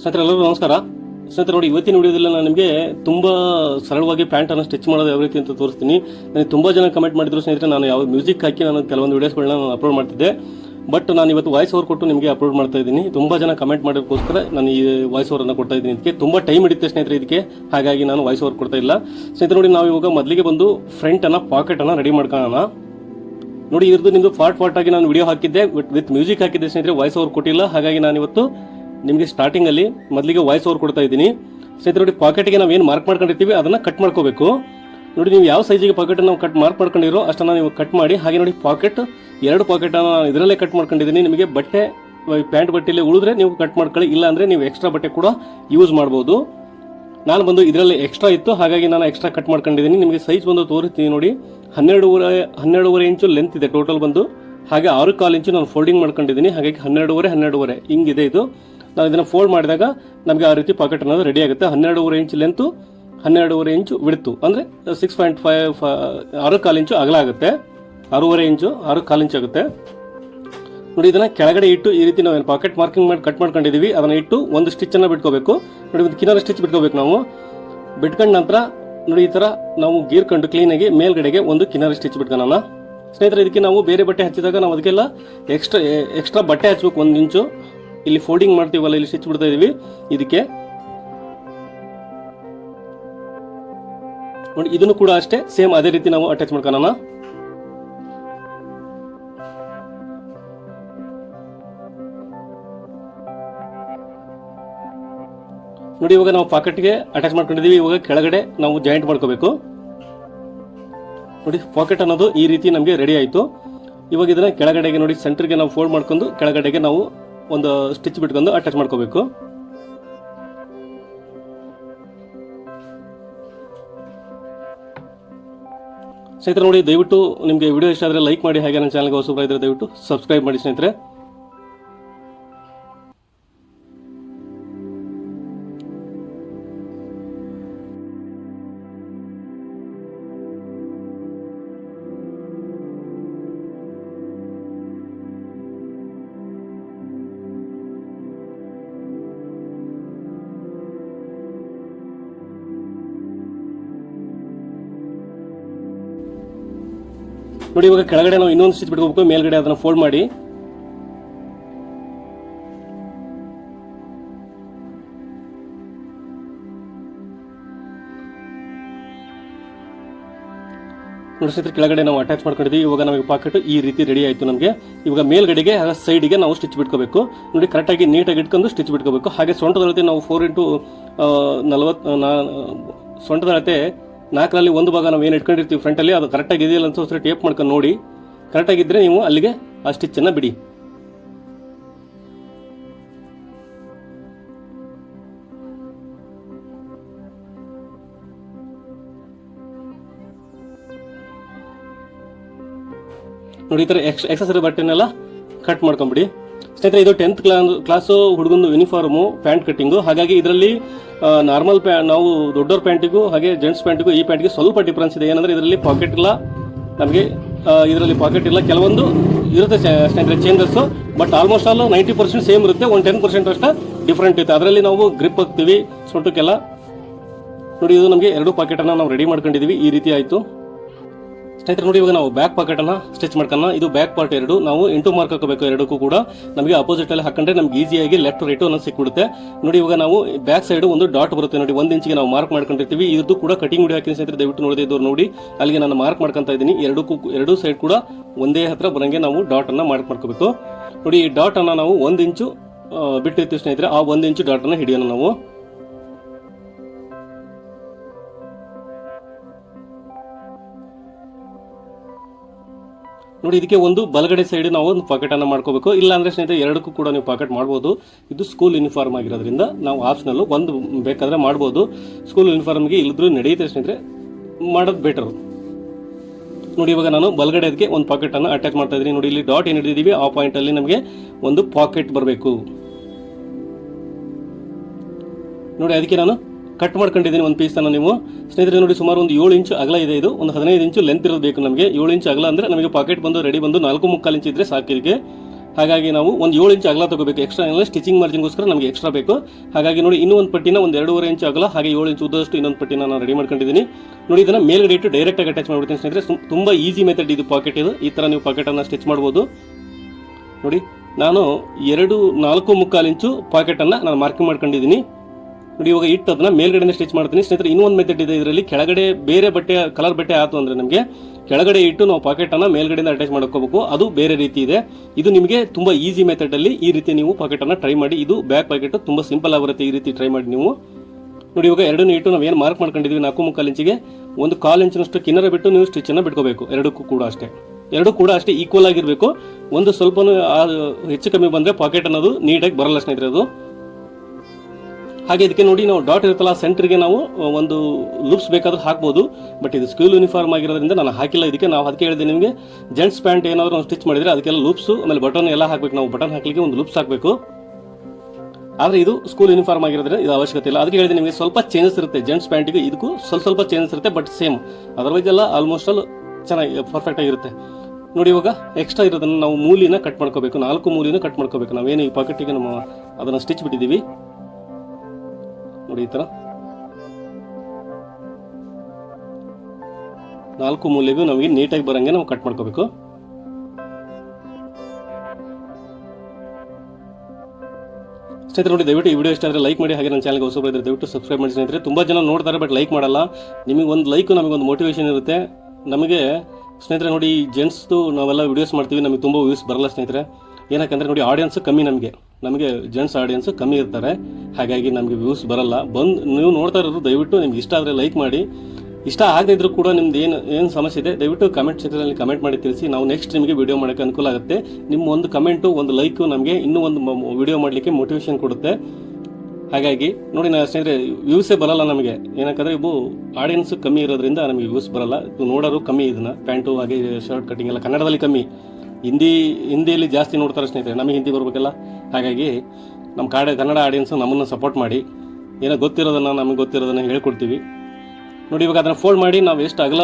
ಸ್ನೇಹಿತರೆ ಎಲ್ಲರೂ ನಮಸ್ಕಾರ. ಸ್ನೇಹಿತರೆ, ನೋಡಿ, ಇವತ್ತಿನ ವಿಡಿಯೋದಲ್ಲಿ ನಾನು ನಿಮಗೆ ತುಂಬ ಸರಳವಾಗಿ ಪ್ಯಾಂಟನ್ನು ಸ್ಟಿಚ್ ಮಾಡೋದು ಯಾವ ರೀತಿ ಅಂತ ತೋರಿಸ್ತೀನಿ. ನನಗೆ ತುಂಬ ಜನ ಕಮೆಂಟ್ ಮಾಡಿದ್ರು, ಸ್ನೇಹಿತರೆ, ನಾನು ಯಾವ ಮ್ಯೂಸಿಕ್ ಹಾಕಿ ನಾನು ಕೆಲವೊಂದು ವಿಡಿಯೋಸ್ಗಳನ್ನ ನಾನು ಅಪ್ಲೋಡ್ ಮಾಡ್ತಿದ್ದೆ. ಬಟ್ ನಾನು ಇವತ್ತು ವಾಯ್ಸ್ ಓವರ್ ಕೊಟ್ಟು ನಿಮಗೆ ಅಪ್ಲೋಡ್ ಮಾಡ್ತಾ ಇದ್ದೀನಿ. ತುಂಬ ಜನ ಕಮೆಂಟ್ ಮಾಡೋದಕ್ಕೋಸ್ಕರ ನಾನು ಈ ವಾಯ್ಸ್ ಓವರನ್ನು ಕೊಡ್ತಾ ಇದ್ದೀನಿ ಇದಕ್ಕೆ. ತುಂಬ ಟೈಮ್ ಹಿಡಿಯುತ್ತೆ ಸ್ನೇಹಿತರೆ ಇದಕ್ಕೆ. ಹಾಗಾಗಿ ನಾನು ವಾಯ್ಸ್ ಓವರ್ ಕೊಡ್ತಾ ಇಲ್ಲ. ಸ್ನೇಹಿತರೆ, ನೋಡಿ, ನಾವು ಇವಾಗ ಮೊದಲಿಗೆ ಬಂದು ಫ್ರಂಟನ್ನು ಪಾಕೆಟನ್ನು ರೆಡಿ ಮಾಡ್ಕೊಳ್ಳೋಣ. ನೋಡಿ ಇದ್ರದ್ದು ನಿಮ್ದು ಫಾಟ್ ಫಾಟ್ ಆಗಿ ನಾನು ವಿಡಿಯೋ ಹಾಕಿದ್ದೆ ವಿತ್ ಮ್ಯೂಸಿಕ್ ಹಾಕಿದ್ದೆ ಸ್ನೇಹಿತರೆ ವಾಯ್ಸ್ ಓವರ್ ಕೊಟ್ಟಿಲ್ಲ. ಹಾಗಾಗಿ ನಾನು ಇವತ್ತು ನಿಮಗೆ ಸ್ಟಾರ್ಟಿಂಗ್ ಅಲ್ಲಿ ಮೊದಲಿಗೆ ವಾಯ್ಸ್ ಓವರ್ ಕೊಡ್ತಾ ಇದ್ದೀನಿ. ಸ್ನೇಹಿತರೆ ನೋಡಿ ಪಾಕೆಟ್ಗೆ ನಾವು ಏನು ಮಾರ್ಕ್ ಮಾಡ್ಕೊಂಡಿರ್ತೀವಿ, ಅದನ್ನು ಕಟ್ ಮಾಡ್ಕೋಬೇಕು. ನೋಡಿ, ನೀವು ಯಾವ ಸೈಜಿಗೆ ಪಾಕೆಟ್ ನಾವು ಕಟ್ ಮಾರ್ಕ್ ಮಾಡ್ಕೊಂಡಿರೋ, ಅಷ್ಟನ್ನು ನೀವು ಕಟ್ ಮಾಡಿ, ಹಾಗೆ ನೋಡಿ ಪಾಕೆಟ್ ಎರಡು ಪಾಕೆಟ್ ಇದರಲ್ಲೇ ಕಟ್ ಮಾಡ್ಕೊಂಡಿದ್ದೀನಿ. ನಿಮಗೆ ಬಟ್ಟೆ ಪ್ಯಾಂಟ್ ಬಟ್ಟೆಯಲ್ಲಿ ಉಳಿದ್ರೆ ನೀವು ಕಟ್ ಮಾಡ್ಕೊಳ್ಳಿ, ಇಲ್ಲ ಅಂದರೆ ನೀವು ಎಕ್ಸ್ಟ್ರಾ ಬಟ್ಟೆ ಕೂಡ ಯೂಸ್ ಮಾಡ್ಬೋದು. ನಾನು ಬಂದು ಇದರಲ್ಲಿ ಎಕ್ಸ್ಟ್ರಾ ಇತ್ತು, ಹಾಗಾಗಿ ನಾನು ಎಕ್ಸ್ಟ್ರಾ ಕಟ್ ಮಾಡ್ಕೊಂಡಿದ್ದೀನಿ. ನಿಮಗೆ ಸೈಜ್ ಬಂದು ತೋರಿಸ್ತೀನಿ ನೋಡಿ. ಹನ್ನೆರಡೂವರೆ ಹನ್ನೆರಡೂವರೆ ಇಂಚು ಲೆಂತ್ ಇದೆ ಟೋಟಲ್ ಬಂದು. ಹಾಗೆ ಆರು ಕಾಲು ಇಂಚು ನಾನು ಫೋಲ್ಡಿಂಗ್ ಮಾಡ್ಕೊಂಡಿದ್ದೀನಿ. ಹಾಗಾಗಿ ಹನ್ನೆರಡೂವರೆ ಹನ್ನೆರಡೂವರೆ, ಹಿಂಗಿದೆ ಇದು. ನಾವು ಇದನ್ನು ಫೋಲ್ಡ್ ಮಾಡಿದಾಗ ನಮಗೆ ಆ ರೀತಿ ಪಾಕೆಟ್ ಅನ್ನೋದು ರೆಡಿ ಆಗುತ್ತೆ. ಹನ್ನೆರಡೂವರೆ ಇಂಚು ಲೆಂತು ಹನ್ನೆರಡೂವರೆ ಇಂಚು ಬಿಡ್ತು ಅಂದರೆ ಸಿಕ್ಸ್ ಪಾಯಿಂಟ್ ಫೈವ್ ಆರು ಕಾಲು ಇಂಚು ಅಗಲ ಆಗುತ್ತೆ. ಆರೂವರೆ ಇಂಚು ಆರು ಕಾಲು ಇಂಚು ಆಗುತ್ತೆ. ನೋಡಿ ಇದನ್ನ ಕೆಳಗಡೆ ಇಟ್ಟು ಈ ರೀತಿ ನಾವು ಪಾಕೆಟ್ ಮಾರ್ಕಿಂಗ್ ಮಾಡಿ ಕಟ್ ಮಾಡ್ಕೊಂಡಿದೀವಿ. ಅದನ್ನ ಇಟ್ಟು ಒಂದು ಸ್ಟಿಚ್ ಅನ್ನ ಬಿಟ್ಕೋಬೇಕು. ನೋಡಿ ಒಂದು ಕಿನಾರ ಸ್ಟಿಚ್ ಬಿಟ್ಕೋಬೇಕು ನಾವು. ಬಿಟ್ಕೊಂಡ ನಂತರ ನೋಡಿ ಈ ತರ ನಾವು ಗೀರ್ಕೊಂಡು ಕ್ಲೀನಾಗಿ ಮೇಲ್ಗಡೆಗೆ ಒಂದು ಕಿನಾರ ಸ್ಟಿಚ್ ಬಿಟ್ಕೊಳ್ಳೋಣ ಸ್ನೇಹಿತರೆ, ಇದಕ್ಕೆ ನಾವು ಬೇರೆ ಬಟ್ಟೆ ಹಚ್ಚಿದಾಗ ನಾವು ಅದಕ್ಕೆಲ್ಲ ಎಕ್ಸ್ಟ್ರಾ ಎಕ್ಸ್ಟ್ರಾ ಬಟ್ಟೆ ಹಚ್ಚಬೇಕು ಒಂದು ಇಂಚು ಇಲ್ಲಿ ಫೋಲ್ಡಿಂಗ್ ಮಾಡ್ತೀವಲ್ಲ, ಇಲ್ಲಿ ಸ್ಟಿಚ್ ಬಿಡ್ತಾ ಇದೀವಿ. ಇದಕ್ಕೆ ನೋಡಿ, ಇದನ್ನು ಕೂಡ ಅಷ್ಟೇ ಸೇಮ್ ಅದೇ ರೀತಿ ನಾವು ಅಟ್ಯಾಚ್ ಮಾಡ್ಕೊಳ್ಳೋಣ. ನೋಡಿ, ಇವಾಗ ನಾವು ಪಾಕೆಟ್ಗೆ ಅಟ್ಯಾಚ್ ಮಾಡ್ಕೊಂಡಿದೀವಿ. ಇವಾಗ ಕೆಳಗಡೆ ನಾವು ಜಾಯಿಂಟ್ ಮಾಡ್ಕೋಬೇಕು. ನೋಡಿ ಪಾಕೆಟ್ ಅನ್ನೋದು ಈ ರೀತಿ ನಮಗೆ ರೆಡಿ ಆಯಿತು. ಇವಾಗ ಇದನ್ನ ಕೆಳಗಡೆಗೆ ನೋಡಿ ಸೆಂಟರ್ಗೆ ನಾವು ಫೋಲ್ಡ್ ಮಾಡ್ಕೊಂಡು, ಕೆಳಗಡೆಗೆ ನಾವು ಒಂದು ಸ್ಟಿಚ್ ಬಿಟ್ಕೊಂಡು ಅಟ್ಯಾಚ್ ಮಾಡ್ಕೋಬೇಕು. ಸ್ನೇಹಿತರೆ ನೋಡಿ, ದಯವಿಟ್ಟು ನಿಮಗೆ ವಿಡಿಯೋ ಇಷ್ಟ ಆದರೆ ಲೈಕ್ ಮಾಡಿ, ಹಾಗೆ ನನ್ನ ಚಾನಲ್ಗೆ ಹೊಸಬರ ಇದ್ದರೆ ದಯವಿಟ್ಟು ಸಬ್ಸ್ಕ್ರೈಬ್ ಮಾಡಿ ಸ್ನೇಹಿತರೆ. ನೋಡಿ, ಇವಾಗ ಕೆಳಗಡೆ ನಾವು ಇನ್ನೊಂದು ಸ್ಟಿಚ್ ಬಿಟ್ಕೋಬೇಕು, ಮೇಲ್ಗಡೆ ಅದನ್ನು ಫೋಲ್ಡ್ ಮಾಡಿ. ನೋಡಿ ಸ್ನೇಹಿತರೆ, ಕೆಳಗಡೆ ನಾವು ಅಟ್ಯಾಚ್ ಮಾಡ್ಕೊಂಡಿದ್ವಿ ಇವಾಗ ನಮಗೆ ಪಾಕೆಟ್ ಈ ರೀತಿ ರೆಡಿ ಆಯಿತು ನಮಗೆ. ಇವಾಗ ಮೇಲ್ಗಡೆಗೆ ಸೈಡಿಗೆ ನಾವು ಸ್ಟಿಚ್ ಬಿಟ್ಕೋಬೇಕು. ನೋಡಿ ಕರೆಕ್ಟಾಗಿ ನೀಟಾಗಿ ಇಟ್ಕೊಂಡು ಸ್ಟಿಚ್ ಬಿಟ್ಕೋಬೇಕು. ಹಾಗೆ ಸೊಂಟದ ಅಳತೆ ನಾವು ಫೋರ್ ಇಂಟು ನಲವತ್ತು ನಾ, ಸೊಂಟದ ಅಳತೆ ನಾಲ್ಕರಲ್ಲಿ ಒಂದು ಭಾಗ ನಾವು ಏನು ಇಟ್ಕೊಂಡಿರ್ತೀವಿ ಫ್ರಂಟಲ್ಲಿ ಅದು ಕರೆಕ್ಟಾಗಿ ಇದೆಯಲ್ಲ ಅಂತ ಒಂದ್ಸರಿ ಟೇಪ್ ಮಾಡ್ಕೊಂಡು ನೋಡಿ. ಕರೆಕ್ಟಾಗಿದ್ದರೆ ನೀವು ಅಲ್ಲಿಗೆ ಆ ಸ್ಟಿಚ್ಚನ್ನು ಬಿಡಿ. ನೋಡಿ ಈ ಥರ ಎಕ್ಸ್ ಎಕ್ಸಸರಿ ಬಟ್ಟೆನೆಲ್ಲ ಕಟ್ ಮಾಡ್ಕೊಂಬಿಡಿ. ಸ್ನೇಹಿತರೆ, ಇದು ಟೆಂತ್ ಕ್ಲಾ ಕ್ಲಾಸು ಹುಡುಗಂದು ಯೂನಿಫಾರ್ಮು ಪ್ಯಾಂಟ್ ಕಟ್ಟಿಂಗು ಹಾಗಾಗಿ ಇದರಲ್ಲಿ ನಾರ್ಮಲ್ ಪ್ಯಾ ನಾವು ದೊಡ್ಡವ್ರ ಪ್ಯಾಂಟಿಗೂ ಹಾಗೆ ಜೆಂಟ್ಸ್ ಪ್ಯಾಂಟಿಗೂ ಈ ಪ್ಯಾಂಟ್ಗೆ ಸ್ವಲ್ಪ ಡಿಫ್ರೆನ್ಸ್ ಇದೆ. ಏನಂದರೆ, ಇದರಲ್ಲಿ ಪಾಕೆಟ್ ಇಲ್ಲ. ನಮಗೆ ಇದರಲ್ಲಿ ಪಾಕೆಟ್ ಇಲ್ಲ. ಕೆಲವೊಂದು ಇರುತ್ತೆ ಸ್ನೇ- ಸ್ನೇಹಿತರೆ changes but almost all ninety percent same ಇರುತ್ತೆ. ಒಂದು ಟೆನ್ ಪರ್ಸೆಂಟ್ ಅಷ್ಟೇ ಡಿಫ್ರೆಂಟ್ ಇರುತ್ತೆ. ಅದರಲ್ಲಿ ನಾವು ಗ್ರಿಪ್ ಹಾಕ್ತೀವಿ ಸೊಂಟಕ್ಕೆಲ್ಲ ನೋಡಿ, ಇದು ನಮಗೆ ಎರಡು ಪಾಕೆಟನ್ನು ನಾವು ರೆಡಿ ಮಾಡ್ಕೊಂಡಿದ್ದೀವಿ ಈ ರೀತಿ ಆಯಿತು. ಸ್ನೇಹಿತರೆ, ನೋಡಿ ಇವಾಗ ನಾವು ಬ್ಯಾಕ್ ಪಾಕೆಟ್ ಅನ್ನ ಸ್ಟಿಚ್ ಮಾಡ್ಕೊಳ್ಳೋಣ ಇದು ಬ್ಯಾಕ್ ಪಾರ್ಟ್ ಎರಡು. ನಾವು ಇಂಟು ಮಾರ್ಕ್ ಹಾಕಬೇಕು ಎರಡಕ್ಕೂ ಕೂಡ. ನಮಗೆ ಅಪೋಸಿಟ್ ಅಲ್ಲಿ ಹಾಕೊಂಡ್ರೆ ನಮ್ಗೆ ಈಸಿಯಾಗಿ ಲೆಫ್ಟ್ ರೈಟ್ ಅನ್ನೋದು ಸಿಕ್ಬಿಡುತ್ತೆ. ನೋಡಿ ಇವಾಗ ನಾವು ಬ್ಯಾಕ್ ಸೈಡ್ ಒಂದು ಡಾಟ್ ಬರುತ್ತೆ ನೋಡಿ, ಒಂದು ಇಂಚಿಗೆ ನಾವು ಮಾರ್ಕ್ ಮಾಡ್ಕೊಂಡಿರ್ತೀವಿ. ಇದು ಕೂಡ ಕಟಿಂಗ್ ಹುಡಿ ಹಾಕಿದ ಸ್ನೇಹಿತರೆ, ದಯವಿಟ್ಟು ನೋಡಿದ್ರು ನೋಡಿ. ಅಲ್ಲಿಗೆ ನಾನು ಮಾರ್ಕ್ ಮಾಡ್ಕೊಂತ ಇದ್ದೀನಿ. ಎರಡಕ್ಕೂ ಎರಡೂ ಸೈಡ್ ಕೂಡ ಒಂದೇ ಹತ್ರ ಬರಂಗೆ ನಾವು ಡಾಟ್ ಅನ್ನ ಮಾರ್ಕ್ ಮಾಡ್ಕೋಬೇಕು. ನೋಡಿ ಈ ಡಾಟ್ ಅನ್ನ ನಾವು ಒಂದು ಇಂಚು ಬಿಟ್ಟಿರ್ತೀವಿ ಸ್ನೇಹಿತರೆ, ಆ ಒಂದು ಇಂಚು ಡಾಟ್ ಅನ್ನ ಹಿಡಿಯೋಣ ನಾವು. ನೋಡಿ, ಇದಕ್ಕೆ ಒಂದು ಬಲಗಡೆ ಸೈಡ್ ನಾವು ಒಂದು ಪಾಕೆಟ್ ಅನ್ನ ಮಾಡ್ಕೋಬೇಕು. ಇಲ್ಲ ಅಂದ್ರೆ ಸ್ನೇಹಿತರೆ, ಎರಡಕ್ಕೂ ಕೂಡ ನೀವು ಪಾಕೆಟ್ ಮಾಡ್ಬೋದು. ಇದು ಸ್ಕೂಲ್ ಯೂನಿಫಾರ್ಮ್ ಆಗಿರೋದ್ರಿಂದ ನಾವು ಆಪ್ಷನಲ್ ಒಂದು ಬೇಕಾದ್ರೆ ಮಾಡ್ಬೋದು. ಸ್ಕೂಲ್ ಯೂನಿಫಾರ್ಮ್ಗೆ ಇಲ್ಲದ್ರೂ ನಡೆಯುತ್ತೆ ಸ್ನೇಹಿತರೆ, ಮಾಡೋದು ಬೆಟರ್ ನೋಡಿ, ಇವಾಗ ನಾನು ಬಲಗಡೆ ಅದಕ್ಕೆ ಒಂದು ಪಾಕೆಟ್ ಅನ್ನು ಅಟ್ಯಾಚ್ ಮಾಡ್ತಾ ಇದ್ದೀನಿ. ನೋಡಿ, ಇಲ್ಲಿ ಡಾಟ್ ಏನು ಹಿಡಿದಿದ್ದೀವಿ? ಆ ಪಾಯಿಂಟ್ ಅಲ್ಲಿ ನಮಗೆ ಒಂದು ಪಾಕೆಟ್ ಬರಬೇಕು. ನೋಡಿ, ಅದಕ್ಕೆ ನಾನು ಕಟ್ ಮಾಡ್ಕೊಂಡಿದ್ದೀನಿ ಒಂದು ಪೀಸನ್ನು ನೀವು. ಸ್ನೇಹಿತರೆ, ನೋಡಿ ಸುಮಾರು ಒಂದು ಏಳು ಇಂಚು ಅಗಲ ಇದೆ ಇದು. ಒಂದು ಹದಿನೈದು ಇಂಚು ಲೆಂತ್ ಇರೋದು ಬೇಕು ನಮಗೆ. ಏಳು ಇಂಚು ಅಗಲ ಅಂದರೆ ನಮಗೆ ಪಾಕೆಟ್ ಬಂದು ರೆಡಿ ಬಂದು ನಾಲ್ಕು ಮುಕ್ಕಾಲು ಇಂಚು ಇದ್ರೆ ಸಾಕು ಹಾಗಾಗಿ ನಾವು ಒಂದು ಏಳು ಇಂಚು ಅಗಲ ತಗೋಬೇಕು. ಎಕ್ಸ್ಟ್ರಾ ಏನಿಲ್ಲ ಸ್ಟಿಚಿಂಗ್ ಮಾರ್ಜಿನ್ಗೋಸ್ಕರ ನಮಗೆ ಎಕ್ಸ್ಟ್ರಾ ಬೇಕು. ಹಾಗಾಗಿ ನೋಡಿ, ಇನ್ನೂ ಒಂದು ಪಟ್ಟಿನ ಒಂದು ಎರಡೂವರೆ ಇಂಚು ಅಗಲ, ಹಾಗೆ ಏಳು ಇಂಚು ಉದ್ದಷ್ಟು ಇನ್ನೊಂದು ಪಟ್ಟಿನ ನಾನು ರೆಡಿ ಮಾಡ್ಕೊಂಡಿದ್ದೀನಿ. ನೋಡಿ, ಇದನ್ನು ಮೇಲ್ಗಡೆ ಇಟ್ಟು ಡೈರೆಕ್ಟ್ ಆಗಿ ಅಟ್ಯಾಚ್ ಮಾಡ್ಬಿಡ್ತೀನಿ ಸ್ನೇಹಿತರೆ. ತುಂಬ ಈಸಿ ಮೆಥಡ್ ಇದು ಪಾಕೆಟ್ ಇದು. ಈ ಥರ ನೀವು ಪಾಕೆಟ್ ಅನ್ನ ಸ್ಟಿಚ್ ಮಾಡ್ಬೋದು. ನೋಡಿ, ನಾನು ಎರಡು ನಾಲ್ಕು ಮುಕ್ಕಾಲು ಇಂಚು ಪಾಕೆಟನ್ನು ನಾನು ಮಾರ್ಕಿಂಗ್ ಮಾಡ್ಕೊಂಡಿದ್ದೀನಿ. ನೋಡಿ, ಇವಾಗ ಇಟ್ಟು ಅದನ್ನ ಮೇಲ್ಗಡೆಯಿಂದ ಸ್ಟಿಚ್ ಮಾಡ್ತೀನಿ. ಸ್ನೇಹಿತರೆ ಇನ್ನೊಂದು ಮೆಥಡ್ ಇದೆ ಇದರಲ್ಲಿ. ಕೆಳಗಡೆ ಬೇರೆ ಬಟ್ಟೆ ಕಲರ್ ಬಟ್ಟೆ ಆಯ್ತು ಅಂದರೆ ನಮಗೆ ಕೆಳಗಡೆ ಇಟ್ಟು ನಾವು ಪಾಕೆಟನ್ನು ಮೇಲ್ಗಡೆಯಿಂದ ಅಟ್ಯಾಚ್ ಮಾಡ್ಕೋಬೇಕು. ಅದು ಬೇರೆ ರೀತಿ ಇದೆ. ಇದು ನಿಮಗೆ ತುಂಬ ಈಸಿ ಮೆಥಡ್ ಅಲ್ಲಿ ಈ ರೀತಿ ನೀವು ಪಾಕೆಟನ್ನು ಟ್ರೈ ಮಾಡಿ. ಇದು ಬ್ಯಾಕ್ ಪಾಕೆಟ್ ತುಂಬಾ ಸಿಂಪಲ್ ಆಗಿರುತ್ತೆ ಈ ರೀತಿ ಟ್ರೈ ಮಾಡಿ ನೀವು. ನೋಡಿ, ಇವಾಗ ಎರಡನ್ನೂ ಇಟ್ಟು ನಾವು ಏನು ಮಾರ್ಕ್ ಮಾಡ್ಕೊಂಡಿದ್ವಿ ನಾಲ್ಕು ಮುಕ್ಕಾಲು ಇಂಚಿಗೆ? ಒಂದು ಕಾಲು ಇಂಚಿನಷ್ಟು ಕಿನ್ನರ ಬಿಟ್ಟು ನೀವು ಸ್ಟಿಚ್ ಅನ್ನ ಬಿಟ್ಕೋಬೇಕು. ಎರಡಕ್ಕೂ ಕೂಡ ಅಷ್ಟೇ. ಎರಡೂ ಕೂಡ ಅಷ್ಟೇ ಈಕ್ವಲ್ ಆಗಿರಬೇಕು. ಒಂದು ಸ್ವಲ್ಪ ಹೆಚ್ಚು ಕಮ್ಮಿ ಬಂದ್ರೆ ಪಾಕೆಟ್ ಅನ್ನೋದು ನೀಟಾಗಿ ಬರಲ್ಲ ಸ್ನೇಹಿತರೆ ಅದು. ಹಾಗೆ ಇದಕ್ಕೆ ನೋಡಿ ನಾವು ಡಾಟ್ ಇರುತ್ತಲ್ಲ ಸೆಂಟ್ರಿಗೆ ನಾವು ಒಂದು ಲುಪ್ಸ್ ಬೇಕಾದ್ರೂ ಹಾಕ್ಬೋದು. ಬಟ್ ಇದು ಸ್ಕೂಲ್ ಯೂನಿಫಾರ್ಮ್ ಆಗಿರೋದ್ರಿಂದ ನಾನು ಹಾಕಿಲ್ಲ ಇದಕ್ಕೆ. ನಾವು ಅದಕ್ಕೆ ಹೇಳಿದೆ ನಿಮಗೆ, ಜೆಂಟ್ಸ್ ಪ್ಯಾಂಟ್ ಏನಾದರೂ ಒಂದು ಸ್ಟಿಚ್ ಮಾಡಿದರೆ ಅದಕ್ಕೆಲ್ಲ ಲೂಪ್ಸ್, ಆಮೇಲೆ ಬಟನ್ ಎಲ್ಲ ಹಾಕಬೇಕು. ನಾವು ಬಟನ್ ಹಾಕಲಿಕ್ಕೆ ಒಂದು ಲೂಪ್ಸ್ ಹಾಕಬೇಕು. ಆದರೆ ಇದು ಸ್ಕೂಲ್ ಯೂನಿಫಾರ್ಮ್ ಆಗಿರೋದ್ರೆ ಇದು ಅವಶ್ಯಕತೆ ಇಲ್ಲ. ಅದಕ್ಕೆ ಹೇಳಿದೆ ನಿಮಗೆ, ಸ್ವಲ್ಪ ಚೇಂಜಸ್ ಇರುತ್ತೆ ಜೆಂಟ್ಸ್ ಪ್ಯಾಂಟಿಗೆ, ಇದಕ್ಕೂ ಸ್ವಲ್ಪ ಸ್ವಲ್ಪ ಚೇಂಜಸ್ ಇರುತ್ತೆ, ಬಟ್ ಸೇಮ್. ಅದರ್ವೈಸ್ ಎಲ್ಲ ಆಲ್ಮೋಸ್ಟ್ ಆಲ್ ಚೆನ್ನಾಗಿ ಪರ್ಫೆಕ್ಟ್ ಆಗಿರುತ್ತೆ. ನೋಡಿ ಇವಾಗ ಎಕ್ಸ್ಟ್ರಾ ಇರೋದನ್ನು ನಾವು ಮೂಲಿನ ಕಟ್ ಮಾಡ್ಕೋಬೇಕು. ನಾಲ್ಕು ಮೂಲಿನ ಕಟ್ ಮಾಡ್ಕೋಬೇಕು. ನಾವೇನು ಈ ಪಾಕೆಟಿಗೆ ನಮ್ಮ ಅದನ್ನು ಸ್ಟಿಚ್ ಬಿಟ್ಟಿದ್ದೀವಿ. ನೋಡಿ ಈ ಥರ. ನಾಲ್ಕು ಮೂಲೆಗೂ ನಮಗೆ ನೀಟಾಗಿ ಬರೋಂಗೆ ನಾವು ಕಟ್ ಮಾಡ್ಕೋಬೇಕು. ಸ್ನೇಹಿತರೆ ನೋಡಿ, ದಯವಿಟ್ಟು ಈ ವಿಡಿಯೋ ಇಷ್ಟ ಆದರೆ ಲೈಕ್ ಮಾಡಿ, ಹಾಗೆ ನನ್ನ ಚಾನಲ್ಗೆ ಹೊಸಬ್ರೆ ಇದ್ದರೆ ದಯವಿಟ್ಟು ಸಬ್ಸ್ಕ್ರೈಬ್ ಮಾಡಿ ಸ್ನೇಹಿತರೆ. ತುಂಬ ಜನ ನೋಡ್ತಾರೆ, ಬಟ್ ಲೈಕ್ ಮಾಡಲ್ಲ. ನಿಮಗೆ ಒಂದು ಲೈಕ್ ಒಂದು ಮೋಟಿವೇಶನ್ ಇರುತ್ತೆ. ನಮಗೆ, ಸ್ನೇಹಿತರೆ ನೋಡಿ ಜೆಂಟ್ಸ್ದು ನಾವೆಲ್ಲ ವಿಡಿಯೋಸ್ ಮಾಡ್ತೀವಿ. ನಮಗೆ ತುಂಬ ವ್ಯೂಸ್ ಬರಲ್ಲ ಸ್ನೇಹಿತರೆ. ಏನಕ್ಕೆ ನೋಡಿ ಆಡಿಯನ್ಸ್ ಕಮ್ಮಿ ನಮಗೆ. ನಮಗೆ ಜೆಂಟ್ಸ್ ಆಡಿಯನ್ಸ್ ಕಮ್ಮಿ ಇರ್ತಾರೆ. ಹಾಗಾಗಿ ನಮಗೆ ವ್ಯೂಸ್ ಬರಲ್ಲ. ಬಂದು ನೀವು ನೋಡ್ತಾ ಇರೋದು ದಯವಿಟ್ಟು ನಿಮ್ಗೆ ಇಷ್ಟ ಆದರೆ ಲೈಕ್ ಮಾಡಿ. ಇಷ್ಟ ಆಗದೇ ಇದ್ರೂ ಕೂಡ ನಿಮ್ದು ಏನು ಏನು ಸಮಸ್ಯೆ ಇದೆ, ದಯವಿಟ್ಟು ಕಮೆಂಟ್ ಸೆಕ್ಷನಲ್ಲಿ ಕಮೆಂಟ್ ಮಾಡಿ ತಿಳಿಸಿ. ನಾವು ನೆಕ್ಸ್ಟ್ ನಿಮಗೆ ವಿಡಿಯೋ ಮಾಡೋಕ್ಕೆ ಅನುಕೂಲ ಆಗುತ್ತೆ. ನಿಮ್ಮ ಒಂದು ಕಮೆಂಟು ಒಂದು ಲೈಕು ನಮಗೆ ಇನ್ನೂ ಒಂದು ವಿಡಿಯೋ ಮಾಡಲಿಕ್ಕೆ ಮೋಟಿವೇಶನ್ ಕೊಡುತ್ತೆ. ಹಾಗಾಗಿ ನೋಡಿ ನಾ ಸ್ನೇಹಿತರೆ ವ್ಯೂಸೇ ಬರಲ್ಲ ನಮಗೆ. ಏನಕ್ಕಂದ್ರೆ ಇವು ಆಡಿಯನ್ಸ್ ಕಮ್ಮಿ ಇರೋದ್ರಿಂದ ನಮಗೆ ವ್ಯೂಸ್ ಬರಲ್ಲ. ನೋಡೋರು ಕಮ್ಮಿ ಇದನ್ನ. ಪ್ಯಾಂಟು ಹಾಗೆ ಶರ್ಟ್ ಕಟ್ಟಿಂಗ್ ಎಲ್ಲ ಕನ್ನಡದಲ್ಲಿ ಕಮ್ಮಿ. ಹಿಂದಿ, ಹಿಂದಿಯಲ್ಲಿ ಜಾಸ್ತಿ ನೋಡ್ತಾರೆ ಸ್ನೇಹಿತರೆ, ನಮಗೆ ಹಿಂದಿ ಬರಬೇಕಲ್ಲ? ಹಾಗಾಗಿ ನಮ್ಮ ಕಾಡೆ ಕನ್ನಡ ಆಡಿಯನ್ಸು ನಮ್ಮನ್ನು ಸಪೋರ್ಟ್ ಮಾಡಿ. ಏನೋ ಗೊತ್ತಿರೋದನ್ನು ನಮಗೆ ಗೊತ್ತಿರೋದನ್ನು ಹೇಳ್ಕೊಡ್ತೀವಿ. ನೋಡಿ, ಇವಾಗ ಅದನ್ನು ಫೋಲ್ಡ್ ಮಾಡಿ ನಾವು ಎಷ್ಟು ಅಗಲ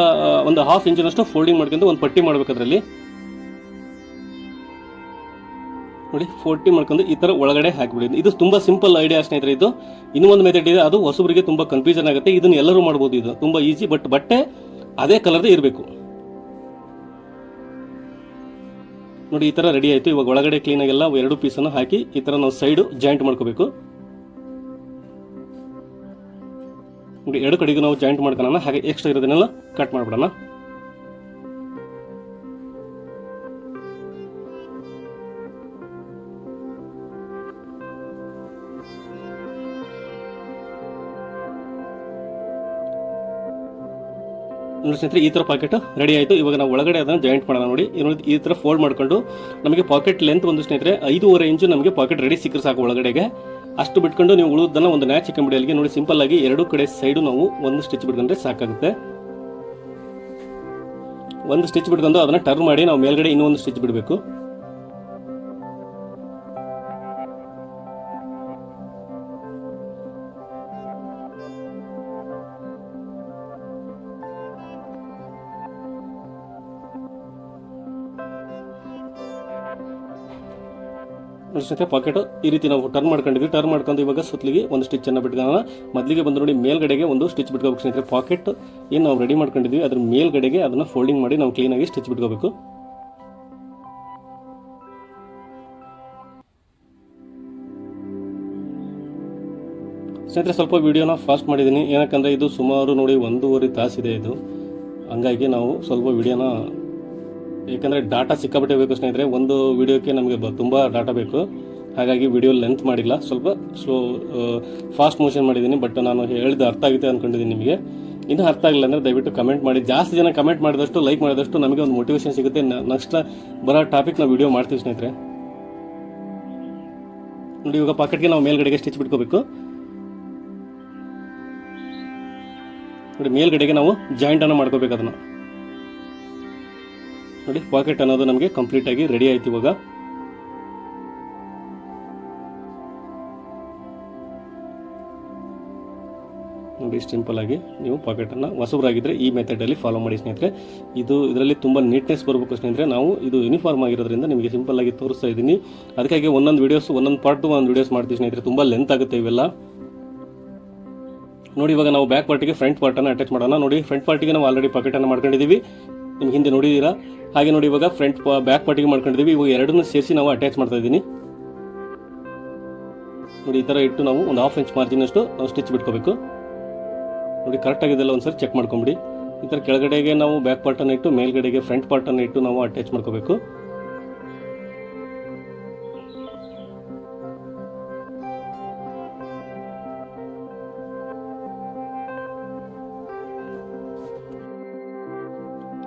ಒಂದು ಹಾಫ್ ಇಂಚಿನಷ್ಟು ಫೋಲ್ಡಿಂಗ್ ಮಾಡ್ಕೊಂಡು ಒಂದು ಪಟ್ಟಿ ಮಾಡ್ಬೇಕು ಅದರಲ್ಲಿ. ನೋಡಿ ಫೋರ್ಟಿ ಮಾಡ್ಕೊಂಡು ಈ ತರ ಒಳಗಡೆ ಹಾಕಿಬಿಡಿ. ಇದು ತುಂಬಾ ಸಿಂಪಲ್ ಐಡಿಯಾ ಸ್ನೇಹಿತರೆ ಇದು. ಇನ್ನೂ ಒಂದು ಮೆಥಡ್ ಇದೆ, ಅದು ಹೊಸಬರಿಗೆ ತುಂಬಾ ಕನ್ಫ್ಯೂಷನ್ ಆಗುತ್ತೆ. ಇದನ್ನ ಎಲ್ಲರೂ ಮಾಡ್ಬೋದು ಇದು. ತುಂಬಾ ಈಸಿ ಬಟ್ ಬಟ್ಟೆ ಅದೇ ಕಲರ್ದೇ ಇರಬೇಕು. ನೋಡಿ, ಈ ತರ ರೆಡಿ ಆಯ್ತು. ಇವಾಗ ಒಳಗಡೆ ಕ್ಲೀನ್ ಆಗೆಲ್ಲ. ಎರಡು ಪೀಸನ್ನು ಹಾಕಿ ಈ ತರ ನಾವು ಸೈಡ್ ಜಾಯಿಂಟ್ ಮಾಡ್ಕೋಬೇಕು. ನೋಡಿ, ಎರಡು ಕಡೆಗೂ ನಾವು ಜಾಯಿಂಟ್ ಮಾಡ್ಕೊಳ್ಳೋಣ. ಹಾಗೆ ಎಕ್ಸ್ಟ್ರಾ ಇರೋದನ್ನೆಲ್ಲ ಕಟ್ ಮಾಡ್ಬಿಡೋಣ. ನೋಡಿ ಸ್ನೇಹಿತರೆ, ಈ ಥರ ಪಾಕೆಟ್ ರೆಡಿ ಆಯಿತು. ಇವಾಗ ನಾವು ಒಳಗಡೆ ಅದನ್ನು ಜಾಯಿಂಟ್ ಮಾಡೋಣ ನೋಡಿ. ಈ ಥರ ಫೋಲ್ಡ್ ಮಾಡ್ಕೊಂಡು ನಮಗೆ ಪಾಕೆಟ್ ಲೆಂತ್ ಒಂದು ಸ್ನೇಹಿತರೆ, ಐದೂವರೆ ಇಂಚು ನಮಗೆ ಪಾಕೆಟ್ ರೆಡಿ ಸಿಕ್ಕರೆ ಸಾಕು ಒಳಗಡೆಗೆ. ಅಷ್ಟು ಬಿಟ್ಕೊಂಡು ನೀವು ಉಳಿದನ್ನ ಒಂದು ನ್ಯಾಚ್ ಚಿಕ್ಕಂಬಿಡಿ ಅಲ್ಲಿಗೆ ನೋಡಿ ಸಿಂಪಲ್ ಆಗಿ ಎರಡು ಕಡೆ ಸೈಡು ನಾವು ಒಂದು ಸ್ಟಿಚ್ ಬಿಟ್ಕೊಂಡ್ರೆ ಸಾಕಾಗುತ್ತೆ. ಒಂದು ಸ್ಟಿಚ್ ಬಿಟ್ಕೊಂಡು ಅದನ್ನ ಟರ್ನ್ ಮಾಡಿ ನಾವು ಮೇಲ್ಗಡೆ ಇನ್ನೂ ಒಂದು ಸ್ಟಿಚ್ ಬಿಡಬೇಕು. ನೋಡಿ ಜೊತೆ ಪಾಕೆಟ್ ಈ ರೀತಿ ನಾವು ಟರ್ನ್ ಮಾಡ್ಕೊಂಡಿದ್ವಿ. ಟರ್ನ್ ಮಾಡ್ಕೊಂಡು ಇವಾಗ ಸುತ್ತಲಿಗೆ ಒಂದು ಸ್ಟಿಚ್ ಅನ್ನ ಬಿಟ್ಕೊಳ್ಳೋಣ. ಮೊದಲಿಗೆ ಬಂದು ನೋಡಿ ಮೇಲ್ಗಡೆಗೆ ಒಂದು ಸ್ಟಿಚ್ ಬಿಟ್ಕೋಬೇಕು ಸ್ನೇಹಿತರೆ. ಪಾಕೆಟ್ ಏನು ನಾವು ರೆಡಿ ಮಾಡ್ಕೊಂಡಿದ್ವಿ, ಅದ್ರ ಮೇಲ್ಗಡೆಗೆ ಅದನ್ನ ಫೋಲ್ಡಿಂಗ್ ಮಾಡಿ ನಾವು ಕ್ಲೀನಾಗಿ ಸ್ಟಿಚ್ ಬಿಟ್ಕೋಬೇಕು. ಸ್ನೇಹಿತರೆ, ಸ್ವಲ್ಪ ವಿಡಿಯೋನ ಫಾಸ್ಟ್ ಮಾಡಿದ್ದೀನಿ. ಏನಕ್ಕಂದ್ರೆ ಇದು ಸುಮಾರು ನೋಡಿ ಒಂದೂವರೆ ತಾಸಿದೆ ಇದು. ಹಂಗಾಗಿ ನಾವು ಸ್ವಲ್ಪ ವಿಡಿಯೋನ ಯಾಕಂದರೆ ಡಾಟಾ ಸಿಕ್ಕಾಪಟ್ಟೆ ಬೇಕು ಸ್ನೇಹಿತರೆ, ಒಂದು ವಿಡಿಯೋಕ್ಕೆ ನಮಗೆ ತುಂಬ ಡಾಟಾ ಬೇಕು. ಹಾಗಾಗಿ ವಿಡಿಯೋ ಲೆಂತ್ ಮಾಡಿಲ್ಲ. ಸ್ವಲ್ಪ ಸ್ಲೋ ಫಾಸ್ಟ್ ಮೋಷನ್ ಮಾಡಿದ್ದೀನಿ ಬಟ್ ನಾನು ಹೇಳಿದ ಅರ್ಥ ಆಗುತ್ತೆ ಅಂದ್ಕೊಂಡಿದ್ದೀನಿ ನಿಮಗೆ. ಇನ್ನೂ ಅರ್ಥ ಆಗಿಲ್ಲ ಅಂದರೆ ದಯವಿಟ್ಟು ಕಮೆಂಟ್ ಮಾಡಿ. ಜಾಸ್ತಿ ಜನ ಕಮೆಂಟ್ ಮಾಡಿದಷ್ಟು ಲೈಕ್ ಮಾಡಿದಷ್ಟು ನಮಗೆ ಒಂದು ಮೋಟಿವೇಶನ್ ಸಿಗುತ್ತೆ. ನೆಕ್ಸ್ಟ್ ಬರೋ ಟಾಪಿಕ್ ನಾವು ವಿಡಿಯೋ ಮಾಡ್ತೀವಿ ಸ್ನೇಹಿತರೆ. ನೋಡಿ, ಇವಾಗ ಪಾಕೆಟ್ಗೆ ನಾವು ಮೇಲ್ಗಡೆಗೆ ಸ್ಟಿಚ್ ಬಿಟ್ಕೋಬೇಕು. ನೋಡಿ, ಮೇಲ್ಗಡೆಗೆ ನಾವು ಜಾಯಿಂಟ್ ಅನ್ನು ಮಾಡ್ಕೋಬೇಕು ಅದನ್ನು. ನೋಡಿ ಪಾಕೆಟ್ ಅನ್ನೋದು ನಮಗೆ ಕಂಪ್ಲೀಟ್ ಆಗಿ ರೆಡಿ ಆಯ್ತು ಇವಾಗ. ನೋಡಿ ಸಿಂಪಲ್ ಆಗಿ ನೀವು ಪಾಕೆಟನ್ನು ಹೊಸಬರಾಗಿದ್ದರೆ ಈ ಮೆಥಡಲ್ಲಿ ಫಾಲೋ ಮಾಡಿ ಸ್ನೇಹಿತರೆ. ಇದು ಇದರಲ್ಲಿ ತುಂಬ ನೀಟ್ನೆಸ್ ಬರಬೇಕು ಸ್ನೇಹಿತರೆ. ನಾವು ಇದು ಯೂನಿಫಾರ್ಮ್ ಆಗಿರೋದ್ರಿಂದ ನಿಮಗೆ ಸಿಂಪಲ್ ಆಗಿ ತೋರಿಸ್ತಾ ಇದ್ದೀನಿ. ಅದಕ್ಕಾಗಿ ಒಂದೊಂದು ವೀಡಿಯೋಸ್ ಒಂದೊಂದು ಪಾರ್ಟ್ ಒಂದು ವೀಡಿಯೋಸ್ ಮಾಡ್ತೀವಿ ಸ್ನೇಹಿತರೆ. ತುಂಬ ಲೆಂತ್ ಆಗುತ್ತೆ ಇವೆಲ್ಲ. ನೋಡಿ, ಇವಾಗ ನಾವು ಬ್ಯಾಕ್ ಪಾರ್ಟಿಗೆ ಫ್ರಂಟ್ ಪಾರ್ಟನ್ನು ಅಟ್ಯಾಚ್ ಮಾಡೋಣ. ನೋಡಿ ಫ್ರಂಟ್ ಪಾರ್ಟಿಗೆ ನಾವು ಆಲ್ರೆಡಿ ಪಾಕೆಟನ್ನು ಮಾಡ್ಕೊಂಡಿದ್ದೀವಿ ನಿಮ್ಗೆ ಹಿಂದೆ ನೋಡಿದ್ದೀರಾ? ಹಾಗೆ ನೋಡಿ ಇವಾಗ ಫ್ರಂಟ್ ಬ್ಯಾಕ್ ಪಾರ್ಟಿಗೆ ಮಾಡ್ಕೊಂಡಿದ್ದೀವಿ. ಇವಾಗ ಎರಡನ್ನೂ ಸೇರಿಸಿ ನಾವು ಅಟ್ಯಾಚ್ ಮಾಡ್ತಾ ಇದ್ದೀನಿ. ನೋಡಿ, ಈ ಥರ ಇಟ್ಟು ನಾವು ಒಂದು ಹಾಫ್ ಇಂಚ್ ಮಾರ್ಜಿನ್ ಅಷ್ಟು ನಾವು ಸ್ಟಿಚ್ ಬಿಟ್ಕೋಬೇಕು. ನೋಡಿ ಕರೆಕ್ಟ್ ಆಗಿದೆಲ್ಲ ಒಂದ್ಸರಿ ಚೆಕ್ ಮಾಡ್ಕೊಂಬಿಡಿ. ಈ ಥರ ಕೆಳಗಡೆಗೆ ನಾವು ಬ್ಯಾಕ್ ಪಾರ್ಟನ್ನು ಇಟ್ಟು, ಮೇಲ್ಗಡೆಗೆ ಫ್ರಂಟ್ ಪಾರ್ಟನ್ನು ಇಟ್ಟು ನಾವು ಅಟ್ಯಾಚ್ ಮಾಡ್ಕೋಬೇಕು.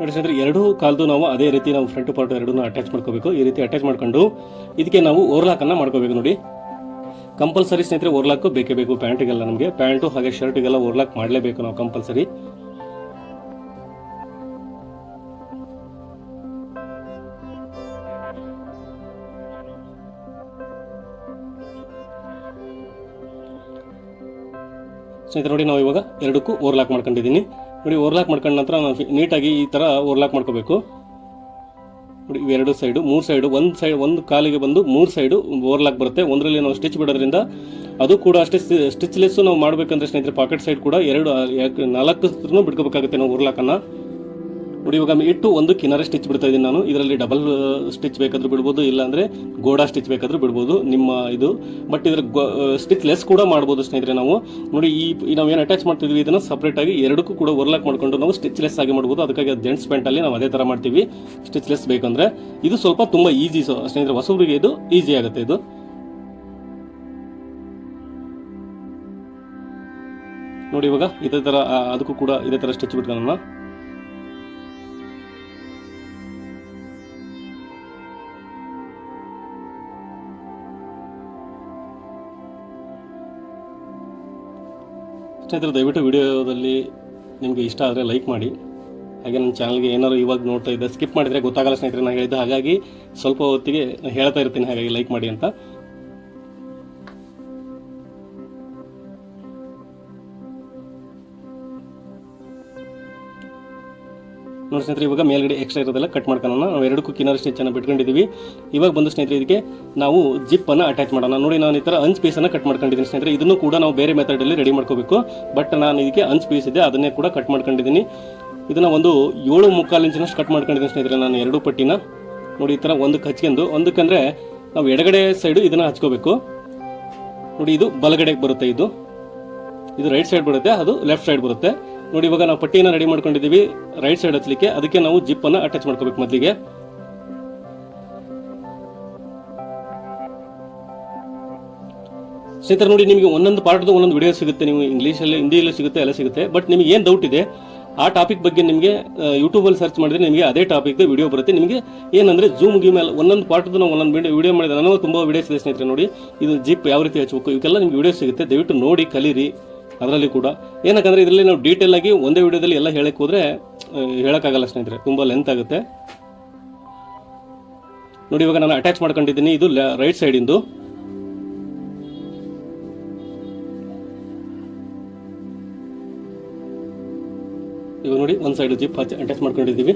ನೋಡಿ ಎರಡು ಎರಡೂ ಕಾಲ್ದು ನಾವು ಅದೇ ರೀತಿ ನಾವು ಫ್ರಂಟ್ ಪಾರ್ಟ್ ಎರಡನ್ನ ಅಟ್ಯಾಚ್ ಮಾಡ್ಕೋಬೇಕು. ಈ ರೀತಿ ಅಟ್ಯಾಚ್ ಮಾಡ್ಕೊಂಡು ಇದಕ್ಕೆ ನಾವು ಓರ್ಲಾಕನ್ನು ಮಾಡ್ಕೋಬೇಕು ನೋಡಿ. ಕಂಪಲ್ಸರಿ ಸ್ನೇಹಿತರೆ ಓರ್ಲಾಕ್ ಬೇಕೇ ಬೇಕು. ಪ್ಯಾಂಟಿಗೆಲ್ಲ ನಮಗೆ. ಪ್ಯಾಂಟು ಹಾಗೆ ಶರ್ಟ್ಗೆಲ್ಲ ಓರ್ಲಾಕ್ ಮಾಡಲೇಬೇಕು ನಾವು ಕಂಪಲ್ಸರಿ ಸ್ನೇಹಿತರೆ ನೋಡಿ ನಾವು ಇವಾಗ ಎರಡಕ್ಕೂ ಓರ್ಲಾಕ್ ಮಾಡ್ಕೊಂಡಿದ್ದೀನಿ. ನೋಡಿ ಓರ್ಲಾಕ್ ಮಾಡ್ಕೊಂಡ ನಂತರ ನಾವು ನೀಟಾಗಿ ಈ ಥರ ಓರ್ಲಾಕ್ ಮಾಡ್ಕೋಬೇಕು. ನೋಡಿ ಇವೆರಡು ಸೈಡು ಮೂರು ಸೈಡು ಒಂದು ಸೈಡ್ ಒಂದು ಕಾಲಿಗೆ ಬಂದು ಮೂರು ಸೈಡು ಓವರ್ಲಾಕ್ ಬರುತ್ತೆ. ಒಂದರಲ್ಲಿ ನಾವು ಸ್ಟಿಚ್ ಬಿಡೋದ್ರಿಂದ ಅದು ಕೂಡ ಅಷ್ಟೇ ಸ್ಟಿಚ್ಲೆಸ್ಸು ನಾವು ಮಾಡಬೇಕಂದ್ರೆ ಸ್ನೇಹಿತರೆ ಪಾಕೆಟ್ ಸೈಡ್ ಕೂಡ ಎರಡು ನಾಲ್ಕು ಬಿಡ್ಕೋಬೇಕಾಗುತ್ತೆ ನಾವು ಓರ್ಲಾಕನ್ನು ಇವಾಗ ಇಟ್ಟು ಒಂದು ಕಿನಾರೆ ಸ್ಟಿಚ್ ಬಿಡ್ತಾ ಇದ್ದೀನಿ ನಾನು. ಇದರಲ್ಲಿ ಡಬಲ್ ಸ್ಟಿಚ್ ಬೇಕಾದ್ರೂ ಬಿಡ್ಬೋದು, ಇಲ್ಲಾಂದರೆ ಗೋಡಾ ಸ್ಟಿಚ್ ಬೇಕಾದರೂ ಬಿಡ್ಬೋದು, ನಿಮ್ಮ ಇದು. ಬಟ್ ಇದ್ರ ಸ್ಟಿಚ್ ಲೆಸ್ ಕೂಡ ಮಾಡ್ಬೋದು ಸ್ನೇಹಿತರೆ ನಾವು. ನೋಡಿ, ಈ ನಾವು ಏನು ಅಟ್ಯಾಚ್ ಮಾಡ್ತಿದ್ವಿ ಇದನ್ನು ಸಪ್ರೇಟ್ ಆಗಿ ಎರಡಕ್ಕೂ ಕೂಡ ವರ್ಲಾಕ್ ಮಾಡಿಕೊಂಡು ನಾವು ಸ್ಟಿಚ್ ಲೆಸ್ ಆಗಿ ಮಾಡ್ಬೋದು. ಅದಕ್ಕಾಗಿ ಜೆಂಟ್ಸ್ ಪ್ಯಾಂಟಲ್ಲಿ ನಾವು ಅದೇ ಥರ ಮಾಡ್ತೀವಿ. ಸ್ಟಿಚ್ ಲೆಸ್ ಬೇಕಂದ್ರೆ ಇದು ಸ್ವಲ್ಪ ತುಂಬ ಈಜಿ ಸ್ನೇಹಿತರೆ ಹೊಸಬರಿಗೆ ಇದು ಈಸಿ ಆಗುತ್ತೆ ಇದು. ನೋಡಿ ಇವಾಗ ಇದೇ ಥರ ಅದಕ್ಕೂ ಕೂಡ ಇದೇ ಥರ ಸ್ಟಿಚ್ ಬಿಟ್ಕೊಳ್ಳೋಣ. ಸ್ನೇಹಿತರೆ ದಯವಿಟ್ಟು ವಿಡಿಯೋದಲ್ಲಿ ನಿಮಗೆ ಇಷ್ಟ ಆದರೆ ಲೈಕ್ ಮಾಡಿ. ಹಾಗೆ ನನ್ನ ಚಾನಲ್ಗೆ ಏನಾದ್ರು ಇವಾಗ ನೋಡ್ತಾ ಇದ್ದೆ ಸ್ಕಿಪ್ ಮಾಡಿದರೆ ಗೊತ್ತಾಗಲ್ಲ ಸ್ನೇಹಿತರೆ, ನಾನು ಹೇಳಿದ್ದೆ ಹಾಗಾಗಿ ಸ್ವಲ್ಪ ಹೊತ್ತಿಗೆ ಹೇಳ್ತಾ ಇರ್ತೀನಿ, ಹಾಗಾಗಿ ಲೈಕ್ ಮಾಡಿ ಅಂತ. ನೋಡಿ ಸ್ನೇಹಿತರೆ, ಇವಾಗ ಮೇಲ್ಗಡೆ ಎಕ್ಸ್ಟ್ರಾ ಇರೋದೆಲ್ಲ ಕಟ್ ಮಾಡ್ಕೊಳ್ಳೋಣ. ನಾವು ಎರಡಕ್ಕೂ ಕಿನ್ನರ್ ಸ್ಟಿಚನ್ನು ಬಿಟ್ಕೊಂಡಿದ್ದೀವಿ ಇವಾಗ ಬಂದು ಸ್ನೇಹಿತರೆ, ಇದಕ್ಕೆ ನಾವು ಜಿಪ್ಪನ್ನು ಅಟ್ಯಾಚ್ ಮಾಡೋಣ. ನೋಡಿ, ನಾನು ಈ ಥರ ಅಂಚ್ ಪೀಸನ್ನು ಕಟ್ ಮಾಡ್ಕೊಂಡಿದ್ದೀನಿ ಸ್ನೇಹಿತರೆ. ಇದನ್ನು ಕೂಡ ನಾವು ಬೇರೆ ಮೆಥಡಲ್ಲಿ ರೆಡಿ ಮಾಡ್ಕೋಬೇಕು. ಬಟ್ ನಾನು ಇದಕ್ಕೆ ಅಂಚ್ ಪೀಸ್ ಇದೆ, ಅದನ್ನೇ ಕೂಡ ಕಟ್ ಮಾಡ್ಕೊಂಡಿದ್ದೀನಿ. ಇದನ್ನು ಒಂದು ಏಳು ಮುಕ್ಕಾಲು ಇಂಚಿನಷ್ಟು ಕಟ್ ಮಾಡ್ಕೊಂಡಿದ್ದೀನಿ ಸ್ನೇಹಿತರೆ ನಾನು ಎರಡು ಪಟ್ಟಿನ. ನೋಡಿ, ಈ ಥರ ಒಂದಕ್ಕೆ ಹಚ್ಕೊಂಡು ಒಂದಕ್ಕಂದರೆ ನಾವು ಎಡಗಡೆ ಸೈಡು ಇದನ್ನು ಹಚ್ಕೋಬೇಕು. ನೋಡಿ, ಇದು ಬಲಗಡೆಗೆ ಬರುತ್ತೆ ಇದು. ಇದು ರೈಟ್ ಸೈಡ್ ಬರುತ್ತೆ, ಅದು ಲೆಫ್ಟ್ ಸೈಡ್ ಬರುತ್ತೆ. ನೋಡಿ, ಇವಾಗ ನಾವು ಪಟ್ಟಿಯನ್ನು ರೆಡಿ ಮಾಡ್ಕೊಂಡಿದ್ದೀವಿ. ರೈಟ್ ಸೈಡ್ ಹಚ್ಚಲಿಕ್ಕೆ. ಅದಕ್ಕೆ ನಾವು ಜಿಪ್ ಅನ್ನ ಅಟ್ಯಾಚ್ ಮಾಡ್ಕೋಬೇಕು ಮೊದಲಿಗೆ. ಸ್ನೇಹಿತರೆ, ನೋಡಿ, ನಿಮಗೆ ಒಂದೊಂದು ಪಾರ್ಟ್ದು ಒಂದೊಂದು ವಿಡಿಯೋ ಸಿಗುತ್ತೆ. ನೀವು ಇಂಗ್ಲೀಷಲ್ಲಿ ಹಿಂದಿಯಲ್ಲಿ ಸಿಗುತ್ತೆ, ಎಲ್ಲ ಸಿಗುತ್ತೆ. ಬಟ್ ನಿಮಗೆ ಏನು ಡೌಟ್ ಇದೆ, ಆ ಟಾಪಿಕ್ ಬಗ್ಗೆ ನಿಮಗೆ ಯೂಟ್ಯೂಬಲ್ಲಿ ಸರ್ಚ್ ಮಾಡಿದ್ರೆ ನಿಮಗೆ ಅದೇ ಟಾಪಿಕ್ ವಿಡಿಯೋ ಬರುತ್ತೆ. ನಿಮಗೆ ಏನಂದ್ರೆ ಜೂಮ್ ಗೀಮ್ ಎಲ್ಲ ಒಂದೊಂದು ಪಾರ್ಟ್ದು ನಾವು ಒಂದೊಂದು ವಿಡಿಯೋ ಮಾಡಿದ್ರೆ ನಾನು ತುಂಬ ವಿಡಿಯೋಸ್ ಇದೆ ಸ್ನೇಹಿತರೆ, ನೋಡಿ. ಇದು ಜಿಪ್ ಯಾವ ರೀತಿ ಹಚ್ಚಬೇಕು ಇವಕ್ಕೆಲ್ಲ ನಿಮಗೆ ವಿಡಿಯೋ ಸಿಗುತ್ತೆ. ದಯವಿಟ್ಟು ನೋಡಿ, ಕಲೀರಿ. ಅದರಲ್ಲಿ ಕೂಡ. ಏನಕ್ಕಂದ್ರೆ ಇದರಲ್ಲಿ ನಾವು ಡೀಟೇಲ್ ಆಗಿ ಒಂದೇ ವಿಡಿಯೋದಲ್ಲಿ ಎಲ್ಲ ಹೇಳಕ್ ಹೋದ್ರೆ ಹೇಳೋಕ್ಕಾಗಲ್ಲ ಸ್ನೇಹಿತರೆ, ತುಂಬ ಲೆಂತ್ ಆಗುತ್ತೆ. ನೋಡಿ, ಇವಾಗ ನಾನು ಅಟ್ಯಾಚ್ ಮಾಡ್ಕೊಂಡಿದ್ದೀನಿ. ಇದು ರೈಟ್ ಸೈಡಿಂದು ಇವಾಗ ನೋಡಿ, ಒಂದು ಸೈಡ್ ಜಿಪ್ ಅಟ್ಯಾಚ್ ಮಾಡ್ಕೊಂಡಿದ್ದೀವಿ.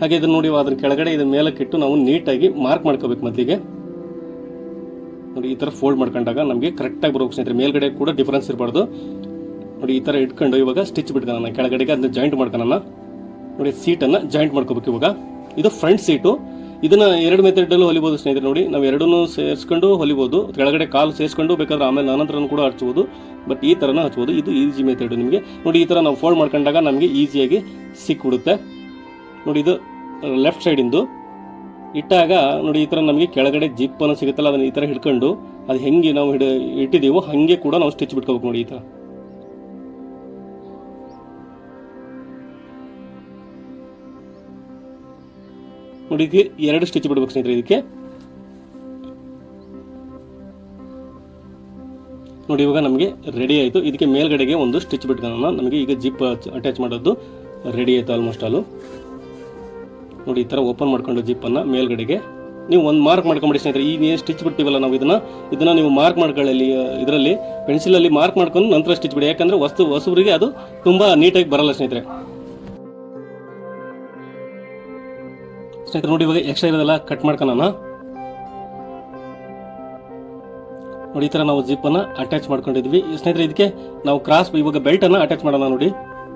ಹಾಗೆ ಇದನ್ನ ನೋಡಿ ಅದ್ರ ಕೆಳಗಡೆ ಇದನ್ನ ಮೇಲಕ್ಕೆ ಇಟ್ಟು ನಾವು ನೀಟಾಗಿ ಮಾರ್ಕ್ ಮಾಡ್ಕೋಬೇಕು ಮೊದಲಿಗೆ ನೋಡಿ, ಈ ಥರ ಫೋಲ್ಡ್ ಮಾಡ್ಕೊಂಡಾಗ ನಮಗೆ ಕರೆಕ್ಟಾಗಿ ಬರೋಕೆ ಸ್ನೇಹಿತರೆ, ಮೇಲ್ಗಡೆ ಕೂಡ ಡಿಫ್ರೆನ್ಸ್ ಇರಬಾರ್ದು. ನೋಡಿ, ಈ ಥರ ಇಟ್ಕೊಂಡು ಇವಾಗ ಸ್ಟಿಚ್ ಬಿಟ್ಕೊಳ್ಳೋಣ ಕೆಳಗಡೆಗೆ, ಅದನ್ನ ಜಾಯಿಂಟ್ ಮಾಡ್ಕೊಳ್ಳೋಣ ನೋಡಿ ಸೀಟನ್ನು ಜಾಯಿಂಟ್ ಮಾಡ್ಕೋಬೇಕು ಇವಾಗ. ಇದು ಫ್ರಂಟ್ ಸೀಟು ಇದನ್ನು ಎರಡು ಮೆಥಡಲ್ಲೂ ಹೊಲಿಬೋದು ಸ್ನೇಹಿತರೆ, ನೋಡಿ. ನಾವು ಎರಡನ್ನೂ ಸೇರಿಸ್ಕೊಂಡು ಹೊಲಿಬೋದು. ಕೆಳಗಡೆ ಕಾಲು ಸೇರಿಸ್ಕೊಂಡು ಬೇಕಾದ್ರೆ ಆಮೇಲೆ ಅನಂತರನೂ ಕೂಡ ಹಚ್ಬೋದು. ಬಟ್ ಈ ಥರನ ಹಚ್ಬೋದು. ಇದು ಈಸಿ ಮೆಥಡ್ ನಿಮಗೆ. ನೋಡಿ, ಈ ಥರ ನಾವು ಫೋಲ್ಡ್ ಮಾಡ್ಕೊಂಡಾಗ ನಮಗೆ ಈಸಿಯಾಗಿ ಸಿಕ್ಕಿಬಿಡುತ್ತೆ ನೋಡಿ, ಇದು ಲೆಫ್ಟ್ ಸೈಡಿಂದು ಇಟ್ಟಾಗ ನೋಡಿ, ಈ ಥರ ನಮಗೆ ಕೆಳಗಡೆ ಜಿಪ್ ಅನ್ನೋ ಸಿಗುತ್ತಲ್ಲ, ಅದನ್ನು ಈ ಥರ ಹಿಡ್ಕೊಂಡು ಅದು ಹೆಂಗೆ ನಾವು ಹಿಡ, ಇಟ್ಟಿದ್ದೀವೋ, ಹಾಗೆ ಕೂಡ ನಾವು ಸ್ಟಿಚ್ ಬಿಟ್ಕೋಬೇಕು ನೋಡಿ ಈ ಥರ ನೋಡಿ ಎರಡು ಸ್ಟಿಚ್ ಬಿಡ್ಬೇಕು ಸ್ನೇಹಿತರೆ ಇದಕ್ಕೆ. ನೋಡಿ, ಇವಾಗ ನಮಗೆ ರೆಡಿ ಆಯಿತು. ಇದಕ್ಕೆ ಮೇಲ್ಗಡೆಗೆ ಒಂದು ಸ್ಟಿಚ್ ಬಿಟ್ಕೊಳ್ಳೋಣ. ನಮಗೆ ಈಗ ಜಿಪ್ ಅಟ್ಯಾಚ್ ಮಾಡೋದು ರೆಡಿ ಆಯಿತು ಆಲ್ಮೋಸ್ಟ್ ಆಲು ನೋಡಿ ಈ ಥರ ಓಪನ್ ಮಾಡ್ಕೊಂಡು ಜಿಪ್ಪನ್ನು ಮೇಲ್ಗಡೆಗೆ. ನೀವು ಒಂದು ಮಾರ್ಕ್ ಮಾಡ್ಕೊಂಬಿಡಿ ಸ್ನೇಹಿತರೆ, ಈ ಏನು ಸ್ಟಿಚ್ ಬಿಡ್ತೀವಲ್ಲ ನಾವು ಇದನ್ನ. ಇದನ್ನ ನೀವು ಮಾರ್ಕ್ ಮಾಡ್ಕೊಳ್ಳಿ ಇದರಲ್ಲಿ ಪೆನ್ಸಿಲಲ್ಲಿ ಮಾರ್ಕ್ ಮಾಡ್ಕೊಂಡು ನಂತರ ಸ್ಟಿಚ್ ಬಿಡಿ. ಯಾಕಂದ್ರೆ ವಸ್ತು ಹೊಸಬರಿಗೆ ಅದು ತುಂಬಾ ನೀಟಾಗಿ ಬರಲ್ಲ ಸ್ನೇಹಿತರೆ. ಸ್ನೇಹಿತರೆ, ನೋಡಿ ಇವಾಗ ಎಕ್ಸ್ಟ್ರಾ ಇರೋದೆಲ್ಲ ಕಟ್ ಮಾಡ್ಕೊಳ್ಳೋಣ ನೋಡಿ ಈ ಥರ ನಾವು ಜಿಪ್ಪನ್ನು ಅಟ್ಯಾಚ್ ಮಾಡ್ಕೊಂಡಿದ್ವಿ. ಸ್ನೇಹಿತರೆ, ಇದಕ್ಕೆ ನಾವು ಕ್ರಾಸ್ ಇವಾಗ ಬೆಲ್ಟನ್ನು ಅಟ್ಯಾಚ್ ಮಾಡೋಣ ನೋಡಿ.